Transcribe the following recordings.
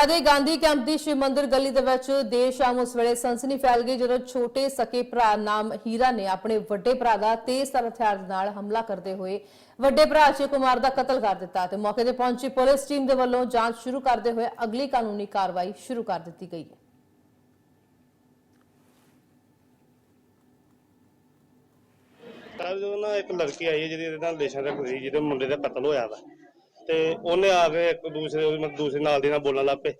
ਬਟਾਲਾ ਦੇ ਗਾਂਧੀ ਕੈਂਪ ਦੀ ਸ਼ਿਵ ਮੰਦਿਰ ਗਲੀ ਦੇ ਵਿੱਚ ਦੇਰ ਸ਼ਾਮ ਉਸ ਵੇਲੇ ਸਨਸਨੀ ਫੈਲ ਗਈ ਜਦੋਂ ਛੋਟੇ ਸਕੇ ਭਰਾ ਨਾਮ ਹੀਰਾ ਨੇ ਆਪਣੇ ਵੱਡੇ ਭਰਾ ਦਾ ਤੇਜ਼ਧਾਰ ਹਥਿਆਰ ਨਾਲ ਹਮਲਾ ਕਰਦੇ ਹੋਏ ਵੱਡੇ ਭਰਾ ਅਜੇ ਕੁਮਾਰ ਦਾ ਕਤਲ ਕਰ ਦਿੱਤਾ ਤੇ ਮੌਕੇ ਤੇ ਪਹੁੰਚੀ ਪੁਲਿਸ ਟੀਮ ਦੇ ਵੱਲੋਂ ਜਾਂਚ ਸ਼ੁਰੂ ਕਰਦੇ ਹੋਏ ਅਗਲੀ ਕਾਨੂੰਨੀ ਕਾਰਵਾਈ ਸ਼ੁਰੂ ਕਰ ਦਿੱਤੀ ਗਈ ਹੈ। ਕੱਲ ਜਦੋਂ ਨਾ ਇੱਕ ਲੜਕੀ ਆਈ ਹੈ ਜਿਹਦੀ ਨਾਲ ਰਿਲੇਸ਼ਨ ਰੱਖਦੀ ਜਿਹਦੇ ਮੁੰਡੇ ਦਾ ਕਤਲ ਹੋਇਆ ਵਾ। ਤੇ ਉਹਨੇ ਆ ਕੇ ਇੱਕ ਦੂਸਰੇ ਉਹਦੀ ਮਤਲਬ ਦੂਸਰੇ ਨਾਲ ਦੀ ਨਾਲ ਬੋਲਣ ਲੱਗ ਪਏ।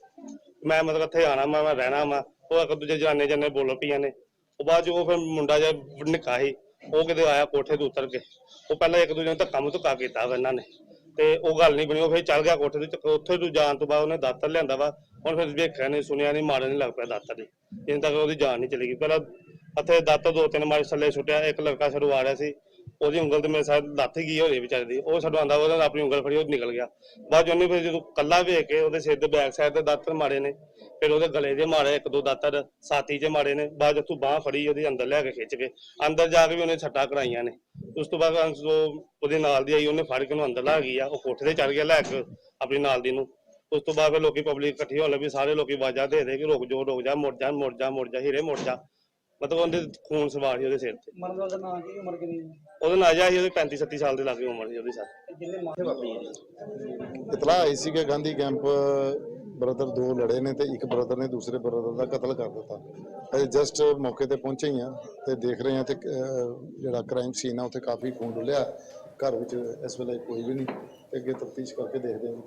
ਮੈਂ ਮਤਲਬ ਇੱਥੇ ਆਣਾ ਮੈਂ ਮੈਂ ਰਹਿਣਾ ਵਾ। ਉਹ ਇੱਕ ਦੂਜੇ ਜਾਣੇ ਜਾਣੇ ਬੋਲ ਪਈਆਂ ਨੇ। ਉਹ ਬਾਅਦ ਚ ਫਿਰ ਮੁੰਡਾ ਜਿਹਾ ਨਿੱਕਾ ਸੀ, ਉਹ ਕਿਤੇ ਆਇਆ ਕੋਠੇ ਤੋਂ ਉਤਰ ਕੇ। ਉਹ ਪਹਿਲਾਂ ਇੱਕ ਦੂਜੇ ਨੂੰ ਧੱਕਾ ਮੁੱਕਾ ਕੀਤਾ ਵਾ ਇਹਨਾਂ ਨੇ। ਤੇ ਉਹ ਗੱਲ ਨਹੀਂ ਬਣੀ, ਉਹ ਫਿਰ ਚੱਲ ਗਿਆ ਕੋਠੇ ਤੋਂ ਉੱਥੇ ਤੋਂ ਜਾਣ ਤੋਂ ਬਾਅਦ ਉਹਨੇ ਦਾਤਰ ਲਿਆਂਦਾ ਵਾ। ਹੁਣ ਫਿਰ ਵੇਖਿਆ ਨਹੀਂ, ਸੁਣਿਆ ਨਹੀਂ, ਮਾਰਨ ਨਹੀਂ ਲੱਗ ਪਿਆ ਦਾਤਰ ਦੀ ਜਿੰਨ ਤੱਕ ਉਹਦੀ ਜਾਨ ਨਹੀਂ ਚਲੀ ਗਈ। ਪਹਿਲਾਂ ਇੱਥੇ ਦਾਤਰ ਦੋ ਤਿੰਨ ਮਾਰ ਥੱਲੇ ਸੁੱਟਿਆ, ਇੱਕ ਲੜਕਾ ਛੜੂ ਆ ਰਿਹਾ ਸੀ। ਉਹਦੀ ਉਂਗਲ ਤੇ ਮੇਰੇ ਸਾਥ ਲੱਥ ਗਈ ਹੋਈ ਵਿਚਾਰੇ ਦੀ। ਉਹ ਛਡਵਾਉਂਦਾ ਉਹਨੇ ਆਪਣੀ ਉਂਗਲ ਫੜੀ, ਉਹ ਨਿਕਲ ਗਿਆ। ਬਾਅਦ 'ਚ ਫਿਰ ਜਦੋਂ ਕੱਲਾ ਵੇਖ ਕੇ ਉਹਦੇ ਸਿਰ ਦੇ ਬੈਕ ਸਾਈਡ ਤੇ ਦਾਤਰ ਮਾਰੇ ਨੇ, ਫਿਰ ਉਹਦੇ ਗਲੇ 'ਤੇ ਮਾਰੇ, ਇੱਕ ਦੋ ਦਾਤਰ ਛਾਤੀ 'ਚ ਮਾਰੇ ਨੇ, ਬਾਅਦ 'ਚ ਬਾਹ ਫੜੀ, ਉਹਦੇ ਅੰਦਰ ਲੈ ਕੇ ਖਿੱਚ ਕੇ, ਅੰਦਰ ਜਾ ਕੇ ਵੀ ਉਹਨੇ ਛੱਟਾ ਕਰਾਈਆਂ ਨੇ। ਉਸ ਤੋਂ ਬਾਅਦ ਅੰਸ਼ ਉਹਦੇ ਨਾਲ ਦੀ ਆਈ, ਉਹਨੇ ਫੜ ਕੇ ਉਹਨੂੰ ਅੰਦਰ ਲਾ ਗਈ ਆ, ਉਹ ਕੋਠੇ ਤੇ ਚੜ ਗਿਆ ਲੈ ਕੇ ਆਪਣੀ ਨਾਲ ਦੀ ਨੂੰ। ਉਸ ਤੋਂ ਬਾਅਦ ਫਿਰ ਲੋਕੀ ਪਬਲਿਕ ਇਕੱਠੀ ਹੋਣ ਲੱਗੀ, ਸਾਰੇ ਲੋਕੀ ਆਵਾਜ਼ਾਂ ਦੇ ਦੇ ਕਿ ਰੁਕ ਜਾ ਰੁਕ ਜਾ, ਮੁੜ ਜਾ ਮੁੜ ਜਾ ਮੁੜ ਜਾ, ਹੀਰੇ ਮੁੜ ਜਾ। ਮਤਲਬ ਉਹਦੇ ਖੂਨ ਸਵਾਰ ਸੀ ਉਹਦੇ ਸਿਰ ਤੇ। ਮਰਨ ਦਾ ਨਾਂ ਕੀ ਉਮਰ ਕਿੰਨੀ ਹੈ? ਉਹਦਾ ਨਾਜਾ ਸੀ ਉਹਦੇ 35 37 ਸਾਲ ਦੇ ਲਾਗੇ ਉਮਰ ਸੀ ਉਹਦੀ ਸਰ ਤੇ ਜਿਹਨੇ ਮਾਥੇ ਵਾਪਰੀ ਹੈ ਇਤਲਾਹ ਆਈ ਸੀ ਕਿ ਗਾਂਧੀ ਕੈਂਪ ਬ੍ਰਦਰ ਦੋ ਲੜੇ ਨੇ ਤੇ ਇੱਕ ਬ੍ਰਦਰ ਨੇ ਦੂਸਰੇ ਬ੍ਰਦਰ ਦਾ ਕਤਲ ਕਰ ਦਿੱਤਾ। ਅਸੀਂ ਜਸਟ ਮੌਕੇ ਤੇ ਪਹੁੰਚੇ ਹੀ ਆ ਤੇ ਦੇਖ ਰਹੇ ਆ ਤੇ ਅਹ, ਜਿਹੜਾ ਕ੍ਰਾਈਮ ਸੀਨ ਆ ਉੱਥੇ ਕਾਫੀ ਖੂਨ ਡੁੱਲਿਆ। ਘਰ ਵਿੱਚ ਇਸ ਵੇਲੇ ਕੋਈ ਵੀ ਨਹੀਂ ਤੇ ਅੱਗੇ ਤਫਤੀਸ਼ ਕਰਕੇ ਦੇਖਦੇ ਹਾਂ